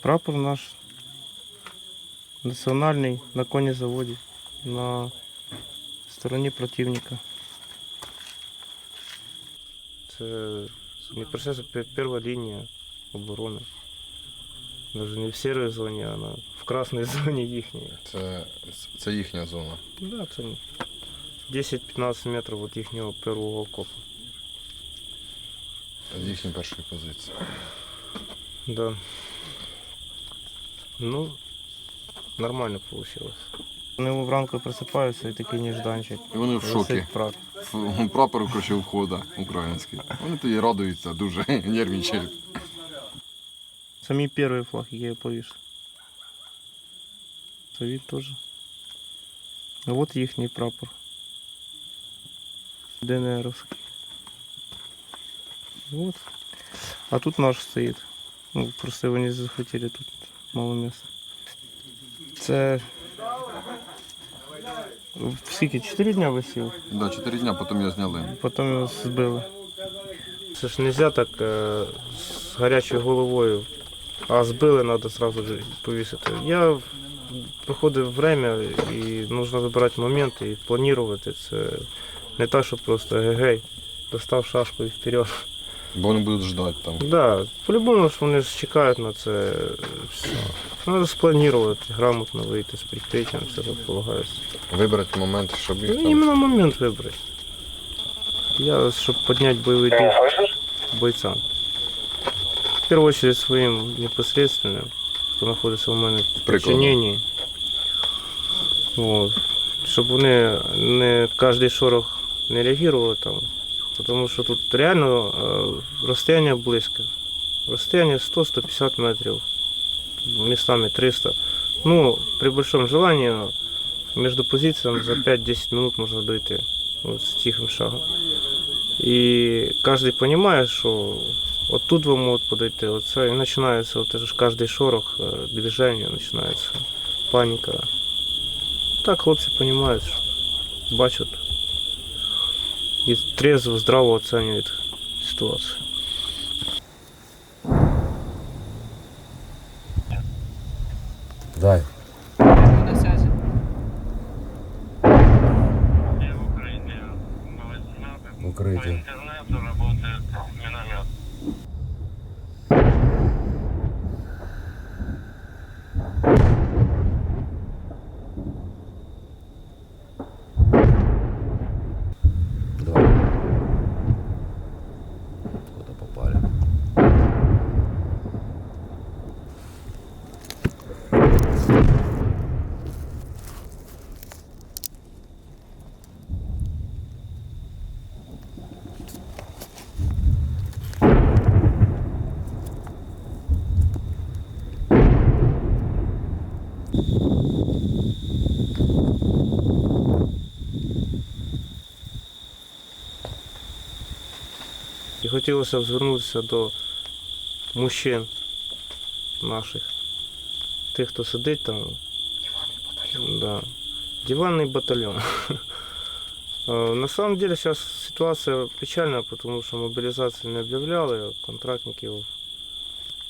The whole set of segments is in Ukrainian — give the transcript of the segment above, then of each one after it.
Прапор наш національний на конезаводі на стороні противника. Це пе- перша лінія оборони. Навіть не в сірій зоні, а на, в красній зоні їхньої. Це, це їхня зона. Да, це 10-15 метрів від їхнього первого окопу. Їхні перші позиції. Да. Ну, нормально вийшло. Вони вранку просипаються і такий нежданчик. І вони в шокі. Прапор коротше, входа український. Вони тоді радуються, дуже нервничають. Мій перший флаг, який я повісив. Це він теж. А от їхній прапор. ДНРовський. Вот. А тут наш стоїть. Ну, просто вони захотіли тут мало місця. Це скільки? 4 дня висів, Да, чотири дня потім його зняли. потім його збили. Це ж не можна так е, з гарячою головою, а збили треба одразу ж повісити. Я проходив время і потрібно вибирати моменти і планувати. Це не так, що просто гей, достав шашку і вперед. Бо вони будуть ждати там. Да, по-любому ж вони ж чекають на це е, все. Треба спланувати, грамотно вийти з прикриттям, все розполагається. Вибрати момент, щоб їх Ну, там. іменно момент вибрати. Я, щоб підняти бойовий дух бойцам. В першу очередь своїм непосредственним, хто знаходиться у мене в Прикладом. підчиненні. От. Щоб вони не кожен шорох не реагували там. Тому що тут реально е, розстояння близьке. Розстояння 100-150 метрів, містами 300. Ну, при большом желании между позиціями за 5-10 минут можна дойти. Вот с тихим шагом. І кожен розуміє, що от тут ви можете подойти, оце і починається от ж кожний шорох, е, движення, починається паніка. Так хлопці розуміють, що бачать і трезво, здраво оценивает ситуацию. Дай. Украине По интернету работает хотілося б звернутися до мужчин наших, тих, хто сидить там. Да. Диванный батальон. Э, На самом деле сейчас ситуация печальна, тому що мобілізації не об'являли, контрактників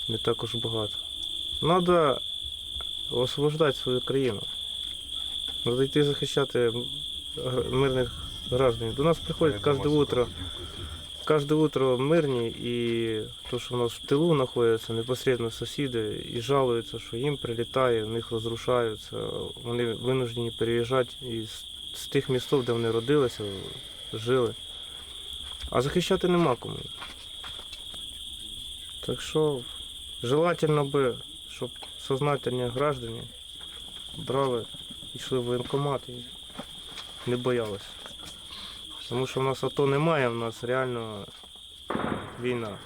не так уж багато. Треба освобождати свою країну. Треба йти захищати мирних граждан. До нас приходять кожне утро Каждое утро мирні і то, що в нас в тилу знаходяться непосередньо сусіди і жалуються, що їм прилітає, в них розрушаються, вони винуждені переїжджати із з тих містів, де вони родилися, жили. А захищати нема кому. Так що желательно би, щоб сознательні граждані брали, йшли в воєнкомат і не боялися. Тому що в нас АТО немає, в нас реально війна.